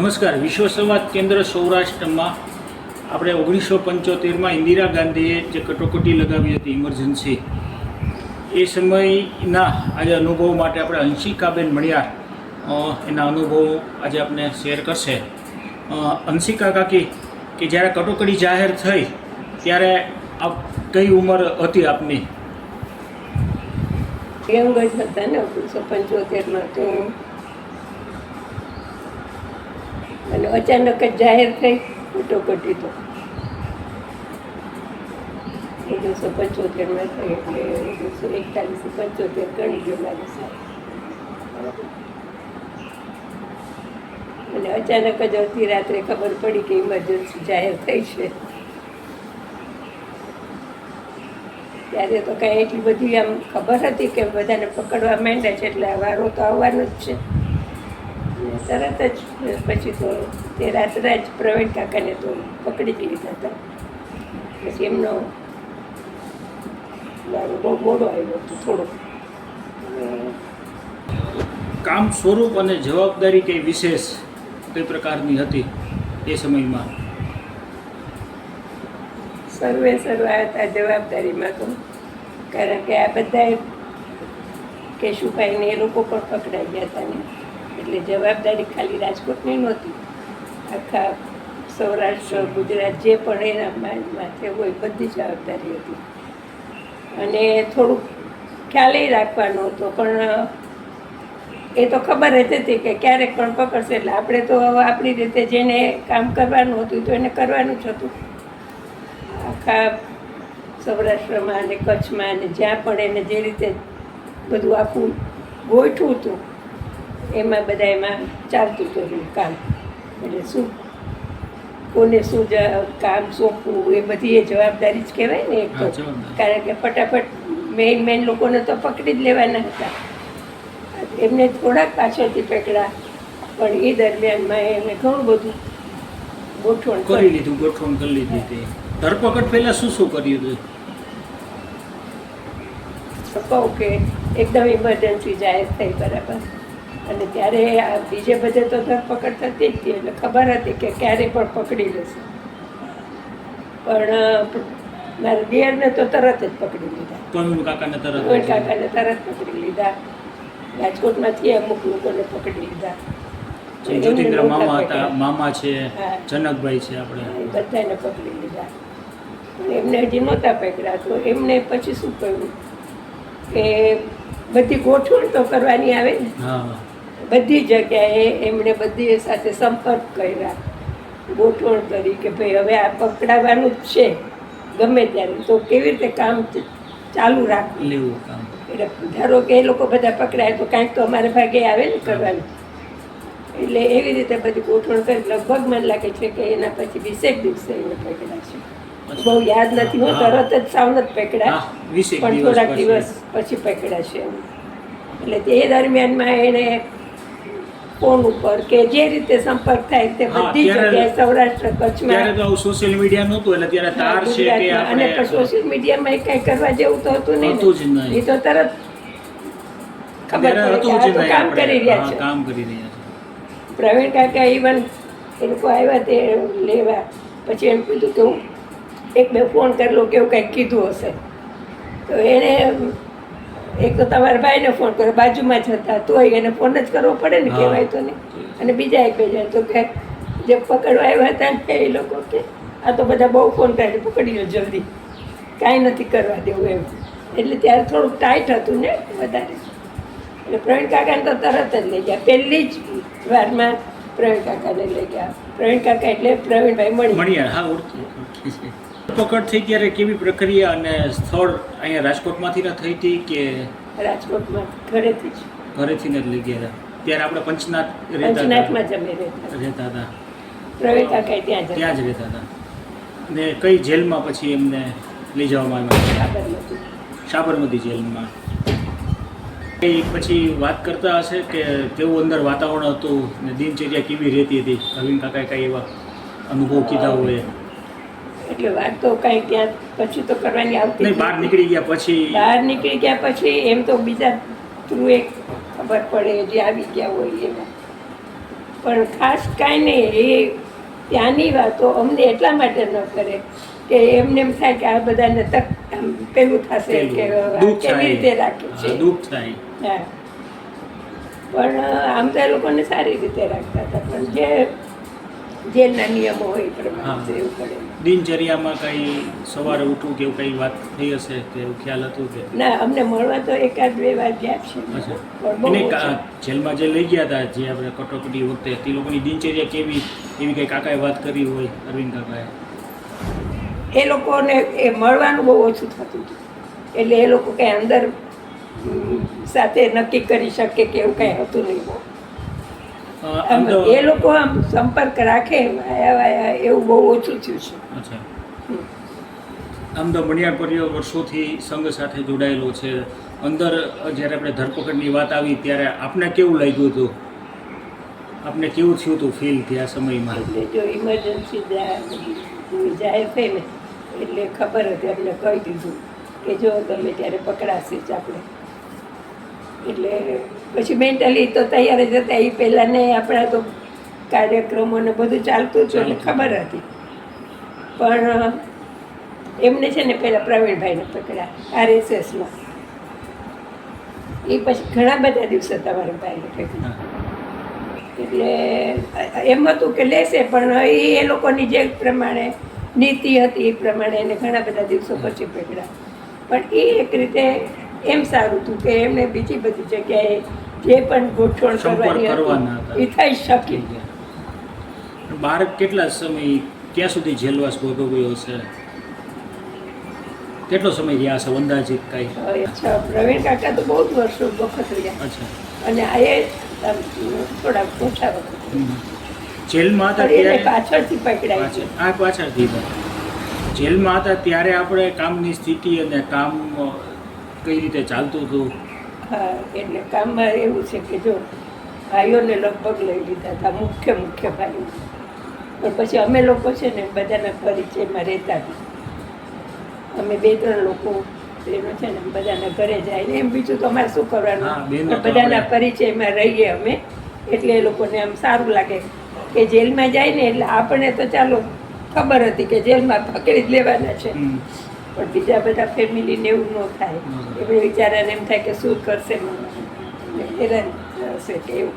નમસ્કાર. વિશ્વ સંવાદ કેન્દ્ર સૌરાષ્ટ્રમાં આપણે ઓગણીસો પંચોતેરમાં ઇન્દિરા ગાંધીએ જે કટોકટી લગાવી હતી ઇમરજન્સી, એ સમયના આજે અનુભવ માટે આપણે અંશિકાબેન મળ્યા એના અનુભવો આજે આપણે શેર કરશે. અંશિકા કાકી, કે જ્યારે કટોકટી જાહેર થઈ, ત્યારે આપ કઈ ઉંમર હતી આપની? યંગ જ હતા ને ઓગણીસો પંચોતેરમાં, તો અને અચાનક જ જાહેર થઈ કટોકટી તો. ઓગણીસો પંચોતેરમાં થઈ એટલે ઓગણીસો એકતાલીસ પંચોતેર ગણી ગયો મારી સાહેબ અને અચાનક જ અડધી રાત્રે ખબર પડી કે ઇમરજન્સી જાહેર થઈ છે. ત્યારે તો કાંઈ એટલી બધી આમ ખબર હતી કે બધાને પકડવા માંડ્યા છે એટલે વારો તો આવવાનો જ છે. તરત જ પછી તો તે રાત્રે જ પ્રવીણ કાકાને તો પકડી જ લીધા હતા. પછી એમનો મારો બહુ મોડો આવ્યો હતો થોડો. કામ સ્વરૂપ અને જવાબદારી કંઈ વિશેષ કઈ પ્રકારની હતી એ સમયમાં? સર્વે સર્વા હતા જવાબદારીમાં તો. કારણ કે આ બધા કેશુભાઈ ને એ લોકો પણ પકડાઈ ગયા હતા ને. એટલે જવાબદારી ખાલી રાજકોટની નહોતી. આખા સૌરાષ્ટ્ર, ગુજરાત જે પણ એના માથે હોય બધી જવાબદારી હતી. અને થોડુંક ખ્યાલ રાખવાનો હતો, પણ એ તો ખબર જ હતી કે ક્યારેક પણ પકડશે. એટલે આપણે તો આપણી રીતે જેને કામ કરવાનું હતું તો એને કરવાનું જ હતું. આખા સૌરાષ્ટ્રમાં અને કચ્છમાં અને જ્યાં પણ એને જે રીતે બધું આખું ગોઠવું હતું એમાં બધા એમાં ચાલતું હતું કામ. એટલે શું? કોને શું કામ સોંપવું એ બધી એ જવાબદારી જ કહેવાય ને એક તો. કારણ કે ફટાફટ મેઇન મેઇન લોકોને તો પકડી જ લેવાના હતા. એમને થોડાક પાછળથી પકડા પણ એ દરમિયાનમાં એમને ઘણું બધું ગોઠવણ કરી કરી. લીધું ગોઠવણ કરી લીધી હતી. ધરપકડ પહેલાં શું શું કર્યું હતું? કહું કે એકદમ ઇમરજન્સી જાહેર થઈ બરાબર. અને ત્યારે આ બીજે બધે તો ધરપકડ થતી જ હતી એટલે ખબર હતી કે ક્યારે પણ પકડી લેશે. પણ મારા દિયરને તો તરત જ પકડી લીધા. કાકાને તરત પકડી લીધા. રાજકોટમાંથી અમુક લોકોને પકડી લીધા. જ્યોતિન્દ્ર મામા હતા મામા છે. જનકભાઈ છે આપણે. બધાને પકડી લીધા. એમને હજી નહોતા પકડ્યા તો એમને પછી શું કહ્યું? કે બધી ગોઠવણ તો કરવાની આવે ને. બધી જગ્યાએ એમણે બધી સાથે સંપર્ક કર્યા. ગોઠવણ કરી કે ભાઈ હવે આ પકડાવાનું જ છે ગમે ત્યારે. તો કેવી રીતે કામ ચાલુ રાખવું? લેવું કામ? એટલે ધારો કે એ લોકો બધા પકડાય તો કાંઈક તો અમારે ભાગે આવે ને કરવાનું. એટલે એવી રીતે બધી ગોઠવણ કરી. લગભગ મને લાગે છે કે એના પછી વીસેક દિવસે એને પકડાશે છે. બહુ યાદ નથી હું તરત જ સાવ નથી પકડ્યા પણ થોડાક દિવસ પછી પકડ્યા છે. એટલે તે દરમિયાનમાં એણે ફોન ઉપર કે જે રીતે સંપર્ક થાય તે બધી જગ્યાએ સૌરાષ્ટ્ર ત્યારે કચ્છમાં તો સોશિયલ મીડિયા નહોતું એટલે ત્યારે તાર છે કે અને સોશિયલ મીડિયામાં એ કંઈ કરવા જેવું તો હતું નહીં. એ તો તરત ખબર પડી કામ કરી રહ્યા છે. કામ કરી રહ્યા છે. પ્રવીણ કાકા ઇવન એ લોકો આવ્યા તે લેવા. પછી એમ કીધું કે હું એક બે ફોન કરેલો કે એવું કંઈક કીધું હશે. તો એણે એક તો તમારા ભાઈને ફોન કર્યો બાજુમાં જ હતા. તોય એને ફોન જ કરવો પડે ને કહેવાય તો નહીં. અને બીજા એક બે તો કે જે પકડવા આવ્યા હતા ને એ લોકો કે આ તો બધા બહુ ફોન કરે પકડી લો જલ્દી. કાંઈ નથી કરવા દેવું એમ. એટલે ત્યારે થોડુંક ટાઈટ હતું ને વધારે. એટલે પ્રવીણ કાકાને તો તરત જ લઈ ગયા. પહેલી જ વારમાં પ્રવીણ કાકાને લઈ ગયા. પ્રવીણ કાકા એટલે પ્રવીણભાઈ મળી મણિયાર હા ઓળખી પકડ થઈ ત્યારે કેવી પ્રક્રિયા અને સ્થળ અહીંયા રાજકોટમાંથી ને થઈ હતી કે રાજકોટમાં ઘરેથી જ. ઘરેથી ને જ લઈ ગયા હતા? ત્યારે આપણે પંચનાથ પંચનાથમાં જ અમે રહેતા હતા. પ્રવીણ કઈ ત્યાં જ ત્યાં જ રહેતા હતા. ને કઈ જેલમાં પછી એમને લઈ જવામાં આવ્યા? સાબરમતી. જેલમાં. એ પછી વાત કરતા હશે કે કેવું અંદર વાતાવરણ હતું ને દિનચર્યા કેવી રહેતી હતી? નવીન કાકાએ કાંઈ એવા અનુભવ કીધા હોય? એટલે વાત તો કાંઈ ત્યાં પછી તો કરવાની આવતી નહીં બહાર નીકળી ગયા પછી. બહાર નીકળી ગયા પછી એમ તો બીજા થ્રુ એક ખબર પડે જે આવી ગયા હોય એમાં. પણ ખાસ કાંઈ નહીં એ ત્યાંની વાતો અમને એટલા માટે ન કરે કે એમને એમ થાય કે આ બધાને તક પેલું થશે કે કેવી રીતે રાખે છે. દુઃખ થાય. હા. પણ આમ તો એ લોકોને સારી રીતે રાખતા હતા પણ જે જેલના નિયમો હોય એ પ્રમાણે એવું પડે. દિનચર્યામાં કઈ સવારે ઉઠવું કે એવું કઈ વાત થઈ હશે કે એવું ખ્યાલ હતું કે? ના અમને મળવા તો એકાદ બે વાર ગયા છે. એને જેલમાં જે લઈ ગયા હતા જે આપણે કટોકટી વખતે તે લોકોની દિનચર્યા કેવી? એવી કઈ કાકાએ વાત કરી હોય અરવિંદ કાકાએ? એ લોકોને એ મળવાનું બહુ ઓછું થતું હતું. એટલે એ લોકો કંઈ અંદર સાથે નક્કી કરી શકે કે એવું કંઈ હતું નહીં એ લોકો આમ સંપર્ક રાખે વાયા વાયા એવું બહુ ઓછું થયું છે. આમ તો મણિયાર પરિવાર વર્ષોથી સંઘ સાથે જોડાયેલો છે. અંદર જ્યારે આપણે ધરપકડની વાત આવી ત્યારે આપને કેવું લાગ્યું હતું? આપને કેવું થયું હતું ફીલ થયા સમયમાં? જો ઇમરજન્સી જાહેર થઈ ને એટલે ખબર હતી અમને કહી દીધું કે જો તમે ત્યારે પકડાશે જ આપણે. એટલે પછી મેન્ટલી તો તૈયાર જ હતા. એ પહેલાં ને આપણા તો કાર્યક્રમો ને બધું ચાલતું હતું એટલે ખબર હતી. પણ એમને છે ને પહેલાં પ્રવીણભાઈને પકડ્યા આરએસએસમાં એ પછી ઘણા બધા દિવસો તમારા ભાઈને પકડ્યા એટલે એમ હતું કે લેશે પણ એ એ લોકોની જે પ્રમાણે નીતિ હતી એ પ્રમાણે એને ઘણા બધા દિવસો પછી પકડ્યા. પણ એ એક રીતે એમ સારું હતું કે એમને બીજી બધી જગ્યાએ જે પણ ગોઠવણ કરવાની હતી એ થઈ શકે. બાર કેટલા સમય ક્યાં સુધી જેલવાસ ભોગવ્યો છે કેટલો સમય રહ્યા છે અંદાજિત કઈ? અચ્છા પ્રવીણ કાકા તો બહુ જ વર્ષો વખત રહ્યા. અચ્છા. અને આ એ થોડા ઓછા વખત. જેલમાં હતા ત્યારે? પાછળથી પકડાય આ પાછળથી. જેલમાં હતા ત્યારે આપણે કામની સ્થિતિ અને કામ કઈ રીતે ચાલતું હતું? હા એટલે કામમાં એવું છે કે જો ભાઈઓને લગભગ લઈ લીધા હતા મુખ્ય મુખ્ય ભાઈઓ. પણ પછી અમે લોકો છે ને બધાના પરિચયમાં રહેતા હતા. અમે બે ત્રણ લોકો એનો છે ને બધાના ઘરે જાય ને એમ બીજું તો અમારે શું કરવાનું? બધાના પરિચયમાં રહીએ અમે. એટલે એ લોકોને આમ સારું લાગે કે જેલમાં જાય ને એટલે આપણને તો ચાલો ખબર હતી કે જેલમાં પકડી જ લેવાના છે. પણ બીજા બધા ફેમિલીને એવું ન થાય. એ. વિચારાને એમ થાય કે શું કરશે હેરાન થશે કે એવું.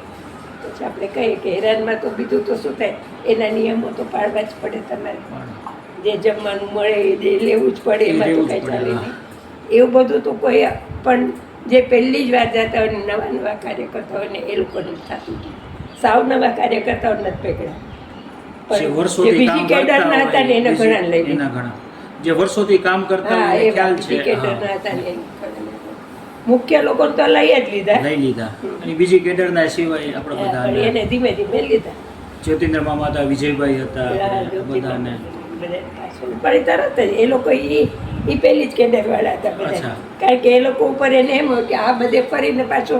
પછી આપણે કહીએ કે હેરાનમાં તો બીજું તો શું થાય? એના નિયમો તો પાડવા જ પડે તમારે. જે જમવાનું મળે એ લેવું જ પડે એમાં તો કંઈ ચાલે. નહીં. એવું બધું તો કોઈ પણ જે પહેલી જ વાર જતા હોય નવા નવા કાર્યકર્તા હોય ને એ લોકોને થતું સાવ નવા કાર્યકર્તાઓ નથી પકડ્યા પણ બીજી કેડરના હતા ને એને ઘણા લઈ ઘણા. જે વર્ષોથી કામ કરતા હોય એ ખ્યાલ છે. મુખ્ય લોકો તો લઈ જ લીધા. લઈ લીધા. અને બીજી કેડરના સિવાય આપણે બધા એને ધીમે ધીમે લીધા. જ્યોતિન્દ્ર મામા હતા વિજયભાઈ હતા બધાને પણ તરત જ એ લોકો એ એ પહેલી જ કેડર વાળા હતા બધા. કારણ કે એ લોકો ઉપર એને એમ હોય કે આ બધે ફરીને પાછો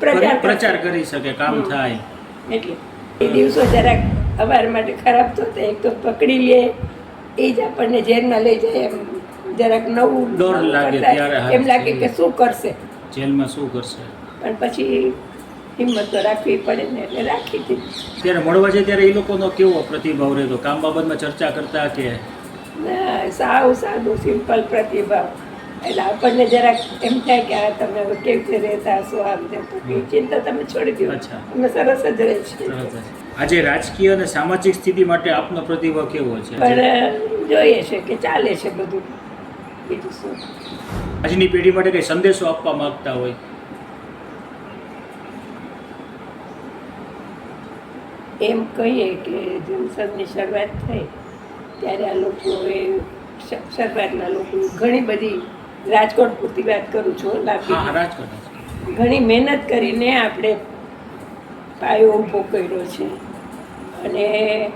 પ્રચાર પ્રચાર કરી શકે કામ થાય. એટલે એ દિવસો જરાક અમારા માટે ખરાબ તો એક તો પકડી લે એ જ આપણને જેલમાં લઈ જાય એમ. જરાક નવું ડર લાગે ત્યારે, એમ લાગે કે શું કરશે? જેલમાં શું કરશે? પણ પછી હિંમત તો રાખવી પડે ને એટલે રાખી હતી ત્યારે મળવા જાય ત્યારે એ લોકોનો કેવો પ્રતિભાવ રહેતો? કામ બાબતમાં ચર્ચા કરતા કે? ના સાવ સાદું સિમ્પલ પ્રતિભાવ. એટલે આપણને જરાક એમ થાય કે આ તમે કેવી રીતે રહેતા હશો? આમ તેમ. ચિંતા તમે છોડી દો. અમે સરસ જ રહે છીએ જ. આજે રાજકીય અને સામાજિક સ્થિતિ માટે આપનો પ્રતિભાવ કેવો છે? પણ જોઈએ છે કે ચાલે છે બધું. બીજું શું? આજની પેઢી માટે કઈ સંદેશો આપવા માંગતા હોય? એમ કહીએ કે જનસદની શરૂઆત થઈ ત્યારે આ લોકોએ શરૂઆતના લોકો ઘણી બધી રાજકોટ પૂરતી વાત કરું છું રાજકોટ. ઘણી મહેનત કરીને આપણે પાયો ઊભો કર્યો છે. અને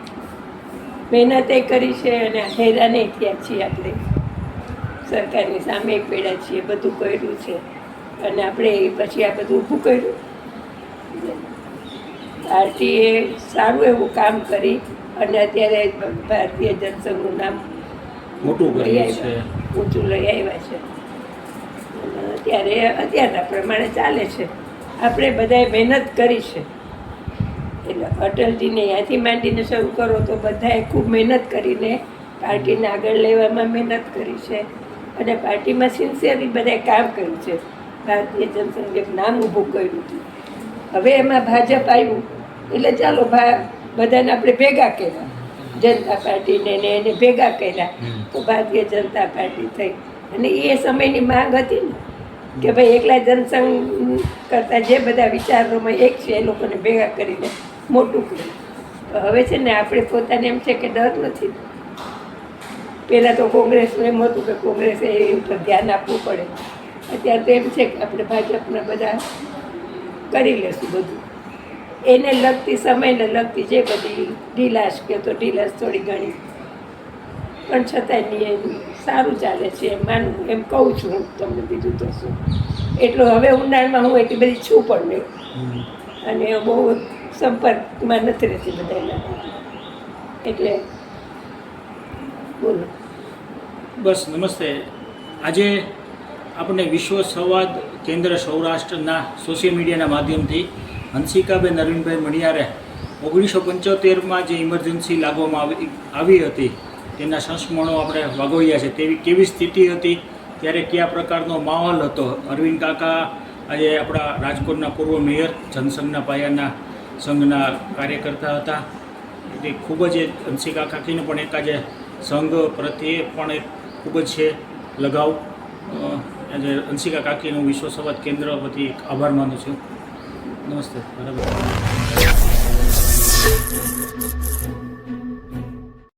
મહેનત એ કરી છે અને હેરાને થયા છીએ આપણે. સરકારની સામે પડ્યા છીએ બધું કર્યું છે. અને આપણે પછી આ બધું ઊભું કર્યું. પાર્ટીએ સારું એવું કામ કરી અને અત્યારે ભારતીય જનસંઘનું નામ મોટું લઈ આવ્યા. ઊંચું લઈ આવ્યા છે. અત્યારે અત્યારના પ્રમાણે ચાલે છે. આપણે બધાએ મહેનત કરી છે. એટલે અટલજીને ત્યાંથી માંડીને શરૂ કરો તો બધાએ ખૂબ મહેનત કરીને પાર્ટીને આગળ લેવામાં મહેનત કરી છે. અને પાર્ટીમાં સિન્સિયરલી બધાએ કામ કર્યું છે. ભારતીય જનસંઘે એક નામ ઊભું કર્યું હતું. હવે એમાં ભાજપ આવ્યું. એટલે ચાલો ભા બધાને આપણે ભેગા કર્યા. જનતા પાર્ટીને ને એને ભેગા કર્યા. તો ભારતીય જનતા પાર્ટી થઈ. અને એ સમયની માંગ હતી ને કે ભાઈ એકલા જનસંઘ કરતાં જે બધા વિચારોમાં એક છે એ લોકોને ભેગા કરીને મોટું હવે છે ને આપણે પોતાને એમ છે કે ડર નથી. પહેલાં તો કોંગ્રેસનું એમ હતું કે કોંગ્રેસે એ ઉપર ધ્યાન આપવું પડે. અત્યારે તો એમ છે કે આપણે ભાજપને બધા કરી લેશું બધું. એને લગતી સમયને લગતી જે બધી ઢીલાશ કે તો ઢીલાશ થોડી ઘણી. પણ છતાંય એ સારું ચાલે છે એમ માનું એમ કહું છું હું તમને બીજું તો શું. એટલું હવે ઉનાળામાં હું એટલી બધી છું પણ નહીં. અને બહુ સંપર્કમાં નથી રહેતી બધા એટલે બોલો. બસ, નમસ્તે. આજે આપણે વિશ્વ સંવાદ કેન્દ્ર સૌરાષ્ટ્રના સોશિયલ મીડિયાના માધ્યમથી હંસિકાબેન અરવિંદભાઈ મણિયારે ઓગણીસો પંચોતેરમાં જે ઇમરજન્સી લાગવામાં આવી આવી હતી, તેના સંસ્મરણો આપણે વાગોવ્યા છે. તેવી કેવી સ્થિતિ હતી? ત્યારે કયા પ્રકારનો માહોલ હતો? અરવિંદ કાકા, આજે આપણા રાજકોટના પૂર્વ મેયર, જનસંઘના પાયાના સંઘના કાર્યકર્તા હતા. એટલે ખૂબ જ હંસિકા કાકીને પણ એક આજે સંઘ પ્રત્યે પણ એક ખૂબ જ છે લગાવ. આજે હંસિકા કાકીનું વિશ્વ સંવાદ કેન્દ્ર વતી આભાર માનું છું. નમસ્તે. બરાબર.